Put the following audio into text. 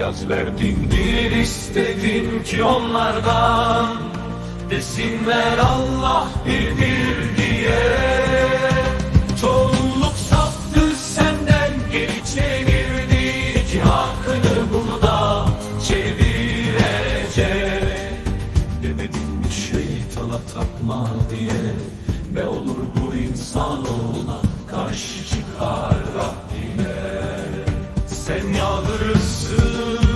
söz verdin Bir istedim ki onlardan Desinler Allah birdir diye. Çoğunluk saptı senden geri çevirdi Ki hakkını burada çevirecek. Demedim mi şeytana takma diye Ne olur bu insanoğluna karşı Sen yağdırırsın